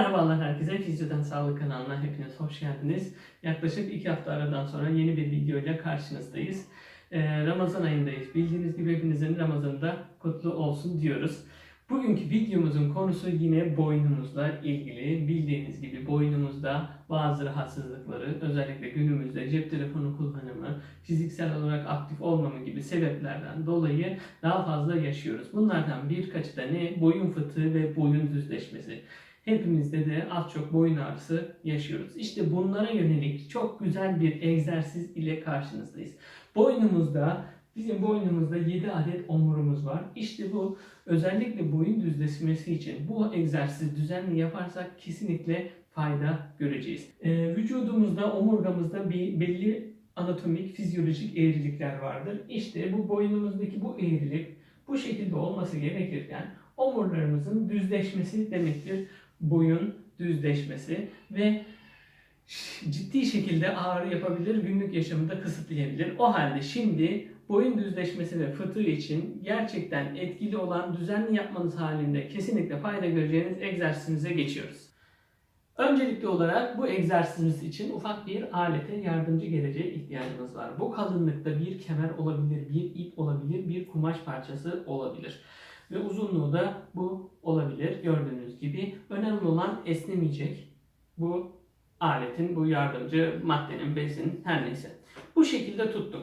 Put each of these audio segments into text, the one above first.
Merhabalar herkese. Fizyodan Sağlık kanalına hepiniz hoş geldiniz. Yaklaşık iki hafta aradan sonra yeni bir video ile karşınızdayız. Ee, Ramazan ayındayız. Bildiğiniz gibi hepinizin Ramazan'da kutlu olsun diyoruz. Bugünkü videomuzun konusu yine boynumuzla ilgili. Bildiğiniz gibi boynumuzda bazı rahatsızlıkları, özellikle günümüzde cep telefonu kullanımı, fiziksel olarak aktif olmama gibi sebeplerden dolayı daha fazla yaşıyoruz. Bunlardan birkaçı da ne? Boyun fıtığı ve boyun düzleşmesi. Hepimizde de az çok boyun ağrısı yaşıyoruz. İşte bunlara yönelik çok güzel bir egzersiz ile karşınızdayız. Boynumuzda, bizim boynumuzda 7 adet omurumuz var. İşte bu özellikle boyun düzleşmesi için bu egzersizi düzenli yaparsak kesinlikle fayda göreceğiz. Ee, vücudumuzda, omurgamızda bir belli anatomik, fizyolojik eğrilikler vardır. İşte bu boynumuzdaki bu eğrilik bu şekilde olması gerekirken omurlarımızın düzleşmesi demektir. Boyun düzleşmesi ve ciddi şekilde ağrı yapabilir, günlük yaşamı da kısıtlayabilir. O halde şimdi boyun düzleşmesi ve fıtığı için gerçekten etkili olan düzenli yapmanız halinde kesinlikle fayda göreceğiniz egzersizimize geçiyoruz. Öncelikli olarak bu egzersizimiz için ufak bir alete yardımcı geleceğe ihtiyacımız var. Bu kalınlıkta bir kemer olabilir, bir ip olabilir, bir kumaş parçası olabilir. Ve uzunluğu da bu olabilir gördüğünüz gibi. Önemli olan esnemeyecek bu aletin, bu yardımcı maddenin, bezin her neyse. Bu şekilde tuttuk.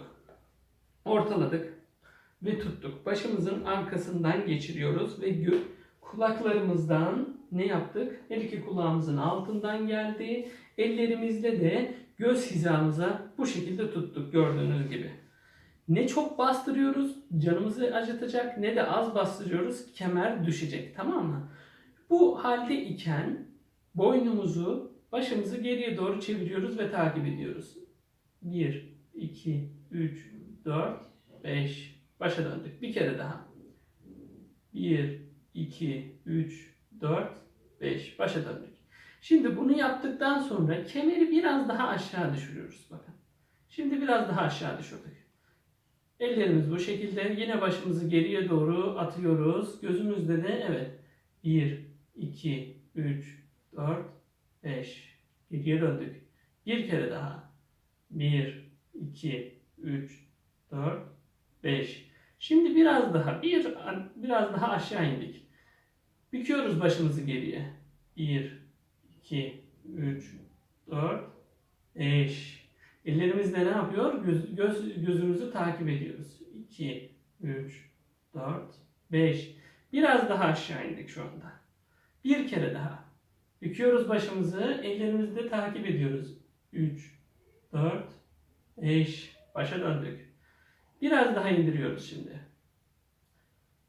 Ortaladık ve tuttuk. Başımızın arkasından geçiriyoruz ve kulaklarımızdan ne yaptık? Her iki kulağımızın altından geldi. Ellerimizle de göz hizamıza bu şekilde tuttuk gördüğünüz gibi. Ne çok bastırıyoruz, canımızı acıtacak ne de az bastırıyoruz, kemer düşecek tamam mı? Bu halde iken boynumuzu, başımızı geriye doğru çeviriyoruz ve takip ediyoruz. 1, 2, 3, 4, 5, başa döndük. Bir kere daha. 1, 2, 3, 4, 5, başa döndük. Şimdi bunu yaptıktan sonra kemeri biraz daha aşağı düşürüyoruz bakın. Şimdi biraz daha aşağı düşürdük. Ellerimiz bu şekilde. Yine başımızı geriye doğru atıyoruz. Gözümüzde de evet. 1, 2, 3, 4, 5. Geriye döndük. Bir kere daha. 1, 2, 3, 4, 5. Şimdi biraz daha, bir biraz daha aşağı indik. Büküyoruz başımızı geriye. 1, 2, 3, 4, 5. Ellerimizle ne yapıyor? Göz, göz, gözümüzü takip ediyoruz. 2, 3, 4, 5. Biraz daha aşağı indik şu anda. Bir kere daha. Büküyoruz başımızı, ellerimizle takip ediyoruz. 3, 4, 5. Başa döndük. Biraz daha indiriyoruz şimdi.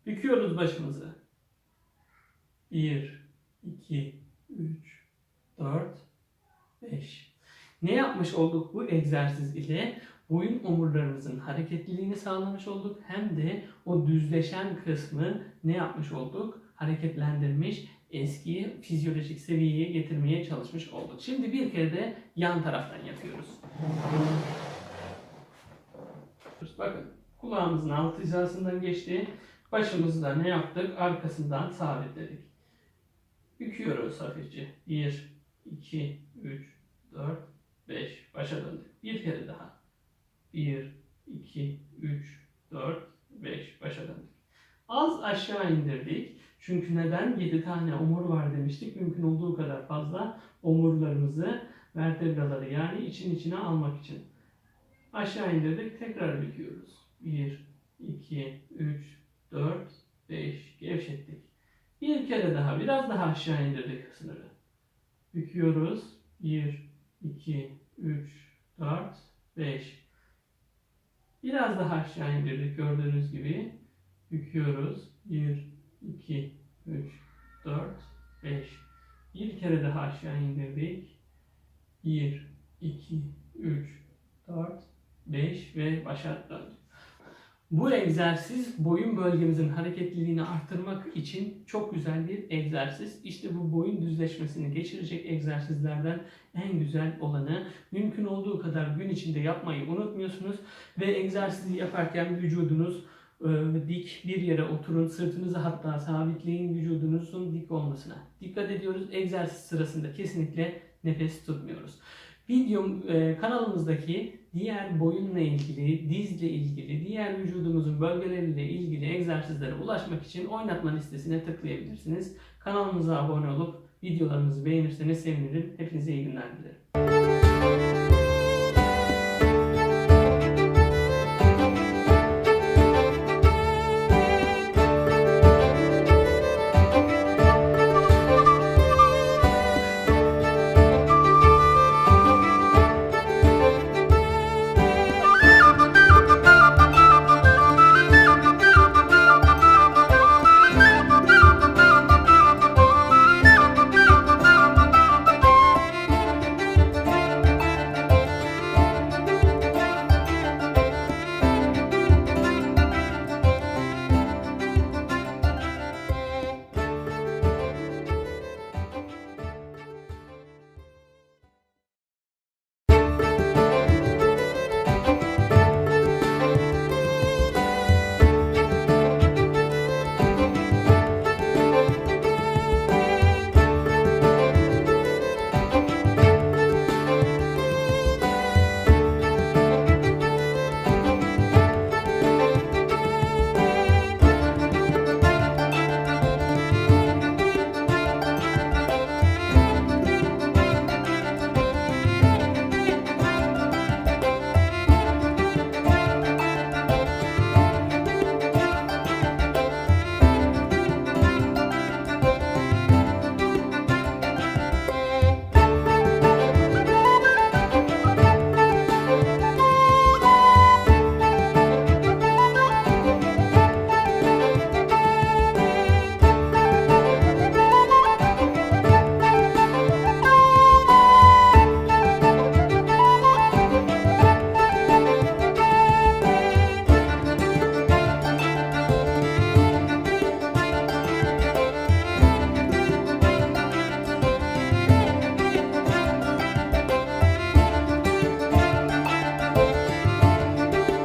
Büküyoruz başımızı. 1, 2, 3, 4, 5. Ne yapmış olduk bu egzersiz ile? Boyun omurlarımızın hareketliliğini sağlamış olduk. Hem de o düzleşen kısmı ne yapmış olduk? Hareketlendirmiş, eski fizyolojik seviyeye getirmeye çalışmış olduk. Şimdi bir kere de yan taraftan yapıyoruz. Bakın kulağımızın alt hizasından geçti. Başımızda ne yaptık? Arkasından sabitledik. Büküyoruz hafifçe. 1, 2, 3, 4, 5. Başa döndük. Bir kere daha. 1, 2, 3, 4, 5. Başa döndük. Az aşağı indirdik. Çünkü neden? 7 tane omur var demiştik. Mümkün olduğu kadar fazla omurlarımızı, vertebraları yani için içine almak için. Aşağı indirdik. Tekrar büküyoruz. 1, 2, 3, 4, 5. Gevşettik. Bir kere daha, biraz daha aşağı indirdik sınırı. Büküyoruz. 1, 2, 3, 4, 5. Biraz daha aşağı indirdik gördüğünüz gibi. Büküyoruz. 1, 2, 3, 4, 5. Bir kere daha aşağı indirdik. 1, 2, 3, 4, 5 ve başa döndük. Bu egzersiz boyun bölgemizin hareketliliğini arttırmak için çok güzel bir egzersiz. İşte bu boyun düzleşmesini geçirecek egzersizlerden en güzel olanı. Mümkün olduğu kadar gün içinde yapmayı unutmuyorsunuz ve egzersizi yaparken vücudunuz Ee, dik bir yere oturun, sırtınızı hatta sabitleyin vücudunuzun dik olmasına. Dikkat ediyoruz. Egzersiz sırasında kesinlikle nefes tutmuyoruz. Videom e, kanalımızdaki diğer boyunla ilgili, dizle ilgili, diğer vücudumuzun bölgeleriyle ilgili egzersizlere ulaşmak için oynatma listesine tıklayabilirsiniz. Kanalımıza abone olup videolarımızı beğenirseniz sevinirim. Hepinize iyi günler dilerim.